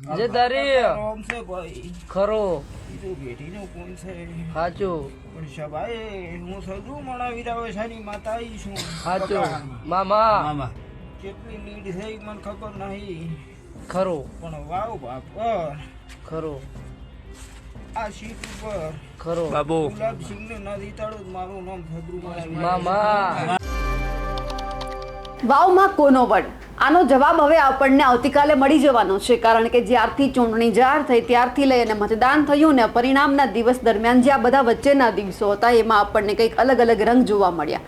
જે તારી રોમ છે ભાઈ. ખરો. બીજું બેટીનું કોણ છે. સાચું પણ સભાએ હું સજુ મણાવી રહ્યો છે માતા ઈ છું. સાચું મામા. કેટલી નીડ છે ઈ મને ખબર નહીં. ખરો. પણ વાવ બાપ ખરો. આ સીટ ઉપર ખરો. બાબુ. ગુલાબસિંહ ને ના તાળું મારું નામ સદરુ મામા. વાવમાં કોનો વડ? આનો જવાબ હવે આપણને આવતીકાલે મળી જવાનો છે, કારણ કે જ્યારથી ચૂંટણી જાહેર થઈ ત્યારથી લઈ અને મતદાન થયું ને પરિણામના દિવસ દરમિયાન જે આ બધા વચ્ચેના દિવસો હતા, એમાં આપણને કંઈક અલગ અલગ રંગ જોવા મળ્યા.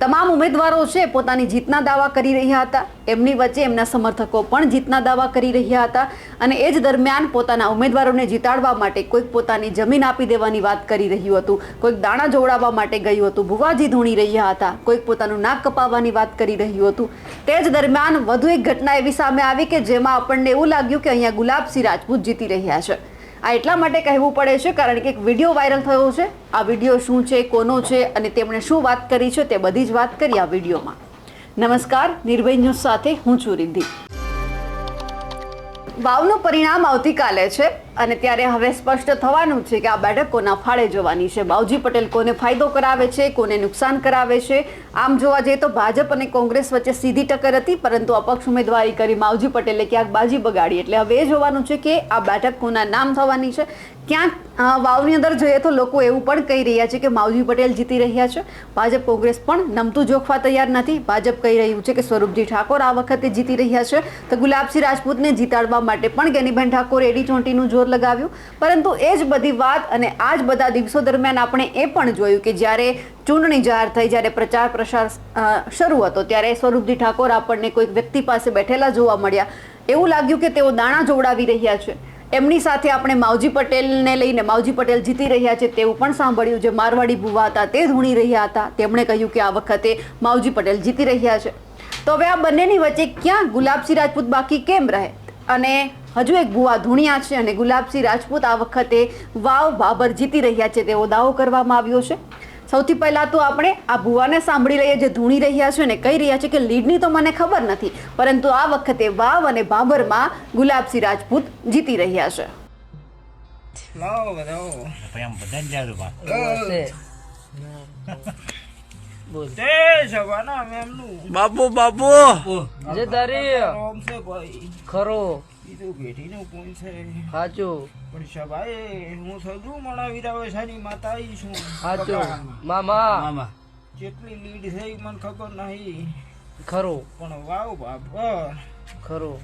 તમામ ઉમેદવારો છે પોતાની જીતના દાવા કરી રહ્યા હતા. એમની વચ્ચે એમના સમર્થકો પણ જીતના દાવા કરી રહ્યા હતા અને એ જ દરમિયાન પોતાના ઉમેદવારોને જીતાડવા માટે કોઈક પોતાની જમીન આપી દેવાની વાત કરી રહ્યું હતું. કોઈક દાણા જોડાવવા માટે ગયું હતું. ભુવાજી ધૂણી રહ્યા હતા. કોઈક પોતાનું નાક કપાવવાની વાત કરી રહ્યું હતું. તે જ દરમિયાન વધુ એક ઘટના એવી સામે આવી કે જેમાં આપણને એવું લાગ્યું કે અહીંયા ગુલાબસિંહ રાજપૂત જીતી રહ્યા છે. આ એટલા માટે કહેવું પડે છે કારણ કે એક વીડિયો વાયરલ થયો છે. આ વીડિયો શું છે, કોનો છે અને તેમણે શું વાત કરી છે તે બધી જ વાત કરી આ વિડીયોમાં. નમસ્કાર, નિર્ભય ન્યૂઝ સાથે હું છું રિદ્ધિ. વાવનું પરિણામ આવતીકાલે છે. અને ત્યારે હવે સ્પષ્ટ થવાનું છે કે આ બેઠક કોના ફાળે જવાની છે. બાવજી પટેલ કોને ફાયદો કરાવે છે, કોને નુકસાન કરાવે છે? આમ જોવા જઈએ તો ભાજપ અને કોંગ્રેસ વચ્ચે સીધી ટક્કર હતી, પરંતુ અપક્ષ ઉમેદવારી કરી માવજી પટેલે ક્યાંક બાજી બગાડી. એટલે હવે એ જોવાનું છે કે આ બેઠક કોના નામ થવાની છે. ક્યાંક વાવની અંદર જોઈએ તો લોકો એવું પણ કહી રહ્યા છે કે માવજી પટેલ જીતી રહ્યા છે. ભાજપ, કોંગ્રેસ પણ નમતું જોખવા તૈયાર નથી. ભાજપ કહી રહ્યું છે કે સ્વરૂપજી ઠાકોર આ વખતે જીતી રહ્યા છે. તો ગુલાબસિંહ રાજપૂતને જીતાડવા માટે પણ ગેનીબેન ઠાકોર એડી ચોંટીનું જોર લગાવ્યું. પરંતુ એ જ બધી વાત અને આ જ બધા દિવસો દરમિયાન આપણે એ પણ જોયું કે જ્યારે ચૂંટણી જાહેર થઈ, જ્યારે પ્રચાર પ્રસાર શરૂ હતો, ત્યારે સ્વરૂપજી ઠાકોર આપણને કોઈક વ્યક્તિ પાસે બેઠેલા જોવા મળ્યા. એવું લાગ્યું કે તેઓ દાણા જોડાવી રહ્યા છે. એમની સાથે આપણે માવજી પટેલને લઈને માવજી પટેલ જીતી રહ્યા છે તેવું પણ સાંભળ્યું. જે મારવાડી ભુવા હતા, તે ધૂણી રહ્યા હતા. તેમણે કહ્યું કે આ વખતે માવજી પટેલ જીતી રહ્યા છે. તો હવે આ બંનેની વચ્ચે ક્યાં ગુલાબસિંહ રાજપૂત બાકી કેમ રહે? અને હજુ એક ભુવા ધુણિયા છે અને ગુલાબસિંહ રાજપૂત આ વખતે વાવ બાબર જીતી રહ્યા છે. તેવો દાવો કરવામાં આવ્યો છે. સૌથી પહેલાં તો આપણે આ ભુવાને સાંભળી લઈએ જે ધૂણી રહ્યા છે ને કહી રહ્યા છે કે લીડની તો મને ખબર નથી પરંતુ આ વખતે વાવ અને બાબરમાં ગુલાબસિંહ રાજપૂત જીતી રહ્યા છે. બધાઓ. હશે બોલ. તે સભાના બાબુ બાબુ તારી રોમ છે ભાઈ ખરો બીજું બેટીનું કોણ છે? સાચું પણ સભાએ હું સદુ મણાવી રહ્યો છે માતા ઈ છું સાચું મામા. કેટલી લીડ છે ઈ મને ખબર નહીં. ખરો. પણ વાવ બાપ ખરો.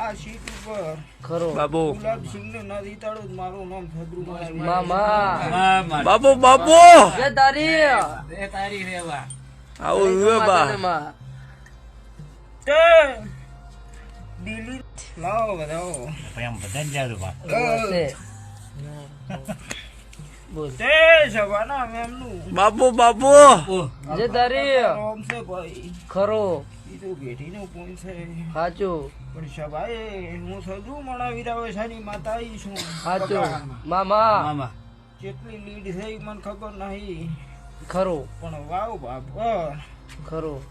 આ સીટ ઉપર બાબુ. ગુલાબસિંહ ને ના તાળું મારું નામ સદરુ મણાવી મામા. બાબુ બાબુ! તારી. આવું બા તે લાવો બધાઓ હશે બોલ. તે સભાના મેમનું બાબુ બાપુ જે તારી ભાઈ. ખરો. બેટીનું કોણ છે. સાચું. પણ સભાએ હું સદુ મણાવી રહ્યો છે માતા ઈ છું. સાચું. મામા. કેટલી લીડ છે ઈ મને ખબર નહીં. ખરો. પણ વાવ બાપ ખરો.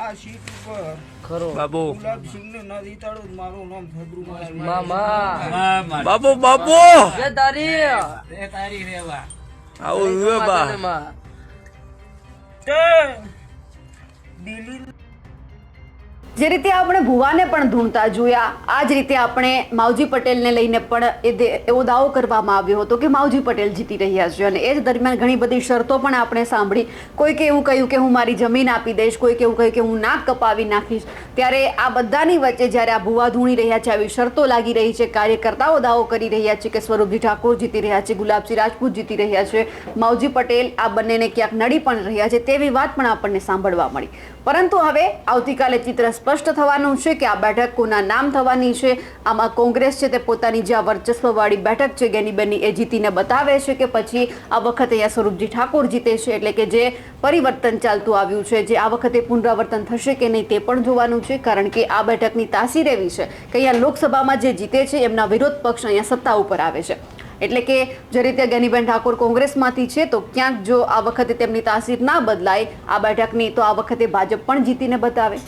આ સીટ ઉપર બાબુ. ગુલાબસિંહ ને તાળું મારું નામ મણાવી મામા બાબુ બાબુ. જે તારી. આવું હુએ બા. માં. તે દિલ્હી જે રીતે આપણે ભુવાને પણ ધૂણતા જોયા, આ જ રીતે આપણે માવજી પટેલને લઈને પણ એ એવો દાવો કરવામાં આવ્યો હતો કે માવજી પટેલ જીતી રહ્યા છે અને એ જ દરમિયાન ઘણી બધી શરતો પણ આપણે સાંભળી. કોઈકે એવું કહ્યું કે હું મારી જમીન આપી દઈશ, કોઈકે એવું કહ્યું કે હું નાક કપાવી નાખીશ. ત્યારે આ બધાની વચ્ચે જ્યારે આ ભુવા ધૂણી રહ્યા છે, આવી શરતો લાગી રહી છે, કાર્યકર્તાઓ દાવો કરી રહ્યા છે કે સ્વરૂપજી ઠાકોર જીતી રહ્યા છે, ગુલાબસિંહ રાજપૂત જીતી રહ્યા છે, માવજી પટેલ આ બંનેને ક્યાંક નડી પણ રહ્યા છે તેવી વાત પણ આપણને સાંભળવા મળી. પરંતુ હવે આવતીકાલે ચિત્ર સ્પષ્ટ થવાનું છે કે આ બેઠક કોના નામ થવાની છે. આમાં કોંગ્રેસ છે તે પોતાની જે આ વર્ચસ્વવાળી બેઠક છે ગેનીબેની એ જીતીને બતાવે છે કે પછી આ વખતે અહીંયા સ્વરૂપજી ઠાકોર જીતે છે, એટલે કે જે પરિવર્તન ચાલતું આવ્યું છે, જે આ વખતે પુનરાવર્તન થશે કે નહીં તે પણ જોવાનું છે, કારણ કે આ બેઠકની તાસીર એવી છે કે અહીંયા લોકસભામાં જે જીતે છે, એમના વિરોધ પક્ષ અહીંયા સત્તા ઉપર આવે છે. એટલે કે જે રીતે ગેનીબેન ઠાકોર કોંગ્રેસમાંથી છે, તો ક્યાંક જો આ વખતે તેમની તાસીર ના બદલાય, આ બેઠકની તો આ વખતે ભાજપ પણ જીતીને બતાવે.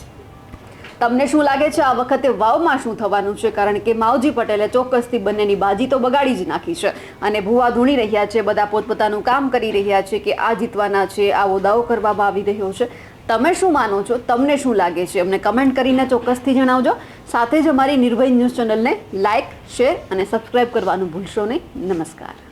તમને શું લાગે છે? આ વખતે વાવમાં શું થવાનું છે? કારણ કે માવજી પટેલે ચોક્કસથી બંનેની બાજી તો બગાડી જ નાખી છે અને ભૂવા ધૂણી રહ્યા છે. બધા પોતપોતાનું કામ કરી રહ્યા છે કે આ જીતવાના છે, આવો દાવો કરવામાં આવી રહ્યો છે. તમે શું માનો છો? તમને શું લાગે છે? અમને કમેન્ટ કરીને ચોક્કસથી જણાવજો. સાથે જ અમારી નિર્ભય ન્યૂઝ ચેનલને લાઇક શેર અને સબસ્ક્રાઇબ કરવાનું ભૂલશો નહીં. નમસ્કાર.